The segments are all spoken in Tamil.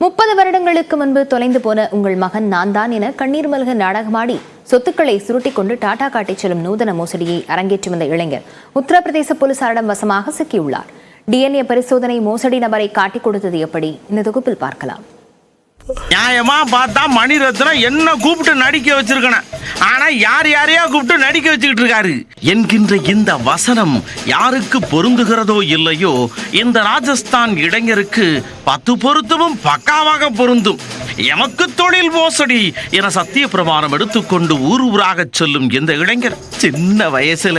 முப்பது வருடங்களுக்கு முன்பு தொலைந்து போன உங்கள் மகன் நான் தான் என கண்ணீர் மல்க நாடகமாடி சொத்துக்களை சுருட்டிக் கொண்டு டாடா காட்டிச் செல்லும் நூதன மோசடியை அரங்கேற்றி வந்த இளைஞர் உத்தரப்பிரதேச போலீசாரிடம் வசமாக சிக்கியுள்ளார். டிஎன்ஏ பரிசோதனை மோசடி நபரை காட்டிக் கொடுத்தது எப்படி? இந்த தொகுப்பில் பார்க்கலாம். நியாயமா பார்த்தா மணிரத்னம் என்ன கூப்பிட்டு நடிக்க வச்சிருக்கேன் ஆனா யார் யாரையா கூப்பிட்டு நடிக்க வச்சுக்கிட்டு இருக்காரு. என்கின்ற இந்த வசனம் யாருக்கு பொருந்துகிறதோ இல்லையோ இந்த ராஜஸ்தான் இளைஞருக்கு பத்து பொருத்தமும் பக்காவாக பொருந்தும். எமக்கு தொழில் மோசடி என சத்திய பிரமாணம் எடுத்துக்கொண்டு ஊர் ஊராக சொல்லும் இந்த இளைஞர். சின்ன வயசுல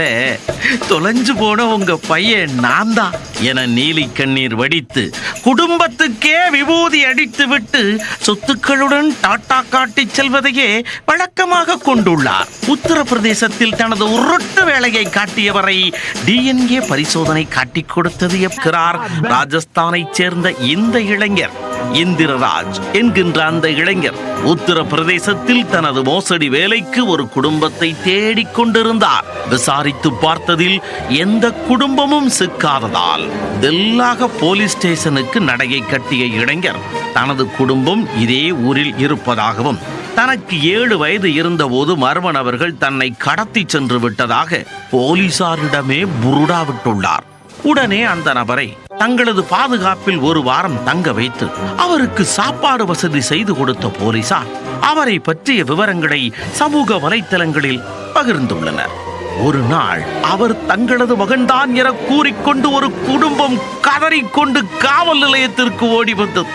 தொலைஞ்சு போன உங்க பையன் நான் தான் என நீலி கண்ணீர் வடித்து குடும்பத்துக்கே விபூதி அடித்து விட்டு சொத்துக்களுடன் டாட்டா காட்டிச் செல்வதையே வழக்கமாக கொண்டுள்ளார். உத்தரப்பிரதேசத்தில் தனது உருட்டு வேலையை காட்டியவரை டிஎன்ஏ பரிசோதனை காட்டிக் கொடுத்தது எப்கிறார் ராஜஸ்தானைச் சேர்ந்த இந்த இளைஞர். இந்திரராஜ் என்கின்ற அந்த இளைஞர் உத்தரப்பிரதேசத்தில் தனது மோசடி வேலைக்கு ஒரு குடும்பத்தை தேடிக் கொண்டிருந்தார். விசாரித்து பார்த்ததில் எந்த குடும்பமும் சிக்காததால் தெல்லாக போலீஸ் ஸ்டேஷனுக்கு நடையை கட்டிய இளைஞர் தனது குடும்பம் இதே ஊரில் இருப்பதாகவும் தனக்கு ஏழு வயது இருந்தபோது மர்மன் அவர்கள் தன்னை கடத்தி சென்று விட்டதாக போலீசாரிடமே புருடாவிட்டுள்ளார் உடனே அந்த நபரை தங்களது பாதுகாப்பில் ஒரு வாரம் தங்க வைத்து அவருக்கு சாப்பாடு வசதி செய்து கொடுத்த போலீசார் அவரை பற்றிய விவரங்களை சமூக வலைத்தளங்களில் பகிர்ந்துள்ளனர். ஒரு நாள் அவர் தங்களது மகன்தான் என கூறிக்கொண்டு ஒரு குடும்பம் கதறிக்கொண்டு காவல் நிலையத்திற்கு ஓடி வந்தது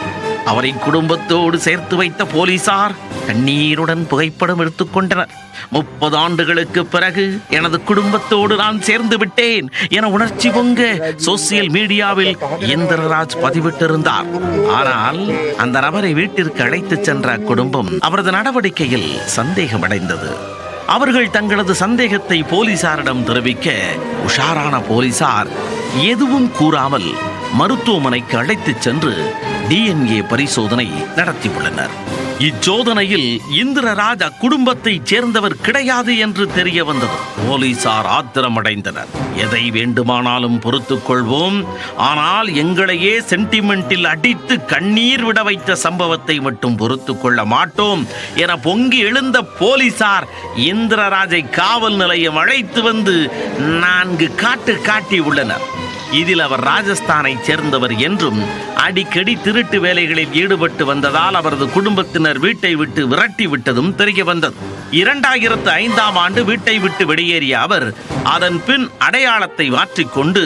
அவரை குடும்பத்தோடு சேர்த்து வைத்த போலீசார் கண்ணீருடன் புகைப்படம் எடுத்துக்கொண்டனர் முப்பது ஆண்டுகளுக்கு பிறகு எனது குடும்பத்தோடு நான் சேர்ந்து விட்டேன் என உணர்ச்சி பொங்க சோசியல் மீடியாவில் இந்திரராஜ் பதிவிட்டிருந்தார். ஆனால் அந்த நபரை வீட்டிற்கு அழைத்துச் சென்ற குடும்பம் அவரது நடவடிக்கையில் சந்தேகமடைந்தது. அவர்கள் தங்களது சந்தேகத்தை போலீசாரிடம் தெரிவிக்க உஷாரான போலீசார் எதுவும் கூறாமல் மருத்துவமனைக்கு அழைத்துச் சென்று டிஎன்ஏ பரிசோதனை நடத்தியுள்ளனர். இச்சோதனையில் இந்திரராஜா குடும்பத்தைச் சேர்ந்தவர் கிடையாது என்று தெரிய வந்தது. போலீசார் ஆத்திரமடைந்தனர். எதை வேண்டுமானாலும் பொறுத்துக் கொள்வோம். ஆனால் எங்களையே சென்டிமெண்டில் அடித்து கண்ணீர் விட வைத்த சம்பவத்தை மட்டும் பொறுத்துக் கொள்ள மாட்டோம் என பொங்கி எழுந்த போலீசார் இந்திரராஜை காவல் நிலையம் அழைத்து வந்து நான்கு காட்டு காட்டி உள்ளனர். இதில் அவர் ராஜஸ்தானை சேர்ந்தவர் என்றும் அடிக்கடி திருட்டு வேலைகளில் ஈடுபட்டு வந்ததால் அவரது குடும்பத்தினர் வீட்டை விட்டு விரட்டி விட்டதும் தெரிய வந்தது. இரண்டாயிரத்து ஐந்தாம் ஆண்டு வீட்டை விட்டு வெளியேறிய அவர் அதன் பின் அடையாளத்தை மாற்றிக்கொண்டு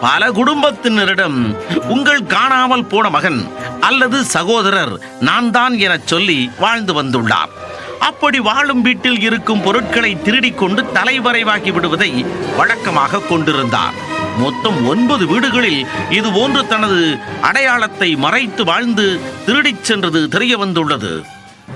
பல குடும்பத்தினரிடம் உங்கள் காணாமல் போன மகன் அல்லது சகோதரர் நான் தான் எனச் சொல்லி வாழ்ந்து வந்துள்ளார். அப்படி வாழும் வீட்டில் இருக்கும் பொருட்களை திருடிக்கொண்டு தலைவரைவாகி விடுவதை வழக்கமாக கொண்டிருந்தார். மொத்தம் ஒன்பது வீடுகளில் இது போன்று தனது அடையாளத்தை மறைத்து வாழ்ந்து திருடிச் சென்றது தெரிய வந்துள்ளது.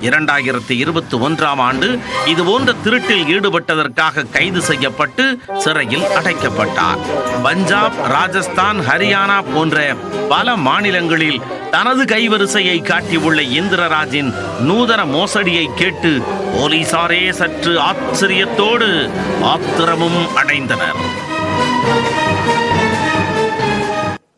இரண்டாயிரத்தி இருபத்தி ஒன்றாம் ஆண்டு இது போன்ற திருட்டில் ஈடுபட்டதற்காக கைது செய்யப்பட்டு சிறையில் அடைக்கப்பட்டார். பஞ்சாப் ராஜஸ்தான் ஹரியானா போன்ற பல மாநிலங்களில் தனது கைவரிசையை காட்டியுள்ள இந்திரராஜின் நூதன மோசடியை கேட்டு போலீசாரே சற்று ஆச்சரியத்தோடு ஆத்திரமும் அடைந்தனர்.